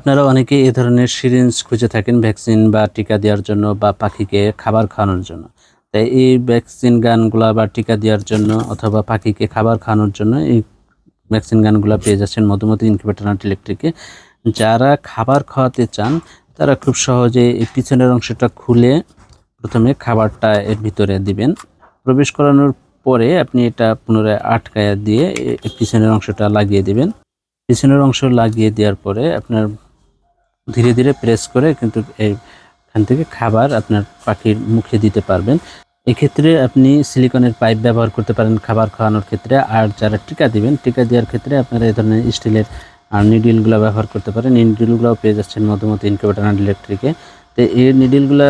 আপনারা অনেকে এ ধরনের সিরিঞ্জ খুঁজে থাকেন ভ্যাকসিন বা টিকা দেওয়ার জন্য বা পাখিকে খাবার খাওয়ানোর জন্য। তাই এই ভ্যাকসিন গানগুলা বা টিকা দেওয়ার জন্য অথবা পাখিকে খাবার খাওয়ানোর জন্য এই ভ্যাকসিন গানগুলো পেয়ে যাচ্ছেন মধুমতি ইনকিউবেটর নাট ইলেকট্রিকে যারা খাবার খাওয়াতে চান, তারা খুব সহজে এই পিছনের অংশটা খুলে প্রথমে খাবারটা এর ভিতরে দিবেন। প্রবেশ করানোর পরে আপনি এটা পুনরায় আটকায়া দিয়ে পিছনের অংশটা লাগিয়ে দিবেন। পিছনের অংশ লাগিয়ে দেওয়ার পরে আপনার ধীরে ধীরে প্রেস করে কিন্তু এখান থেকে খাবার আপনার পাখির মুখে দিতে পারবেন। এক্ষেত্রে আপনি সিলিকনের পাইপ ব্যবহার করতে পারেন খাবার খাওয়ানোর ক্ষেত্রে। আর যারা টিকা দিবেন, টিকা দেওয়ার ক্ষেত্রে আপনারা এই ধরনের স্টিলের আর নিডিলগুলো ব্যবহার করতে পারেন। নিডিলগুলোও পেয়ে যাচ্ছেন মধুমতি ইনকিউবেটর অ্যান্ড ইলেকট্রিকে তো এই নিডিলগুলো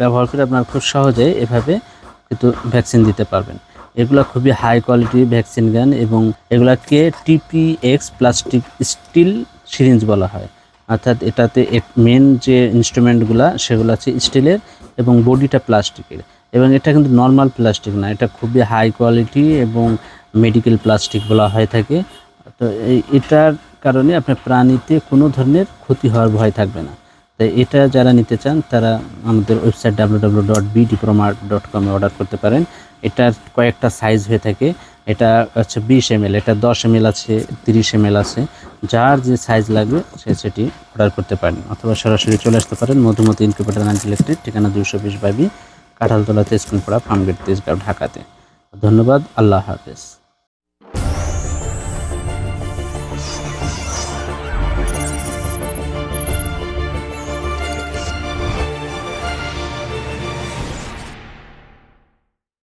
ব্যবহার করে আপনার খুব সহজে এভাবে কিন্তু ভ্যাকসিন দিতে পারবেন। এগুলো খুবই হাই কোয়ালিটি ভ্যাকসিন গান এবং এগুলাকে টিপিএক্স প্লাস্টিক স্টিল সিরিঞ্জ বলা হয়। অর্থাৎ এটাতে মেন যে ইনস্ট্রুমেন্টগুলো সেগুলো আছে স্টিলের এবং বডিটা প্লাস্টিকের। এবং এটা কিন্তু নর্মাল প্লাস্টিক না, এটা খুবই হাই কোয়ালিটি এবং মেডিকেল প্লাস্টিক বলা হয়ে থাকে। তো এটার কারণে আপনার প্রাণীতে কোনো ধরনের ক্ষতি হওয়ার ভয় থাকবে না। তাই এটা যারা নিতে চান, তারা আমাদের website W W dot B ডিপ্রোমার dot কমে অর্ডার করতে পারেন। এটার কয়েকটা সাইজ হয়ে থাকে। এটা হচ্ছে বিশ এম এটা দশ এম আছে, তিরিশ এম আছে। যার যে সাইজ লাগবে, সে সেটি অর্ডার করতে পারেন। অথবা সরাসরি চলে আসতে পারেন মধুমতি ইনকিউবেটার অ্যান্ড ইলেকট্রিক ঠিকানা দুশো বিশ বাইবি কাঁঠালতলা তেজকুনপাড়া ফার্মগেট তেজগাঁও, ঢাকাতে। ধন্যবাদ, আল্লাহ হাফেজ।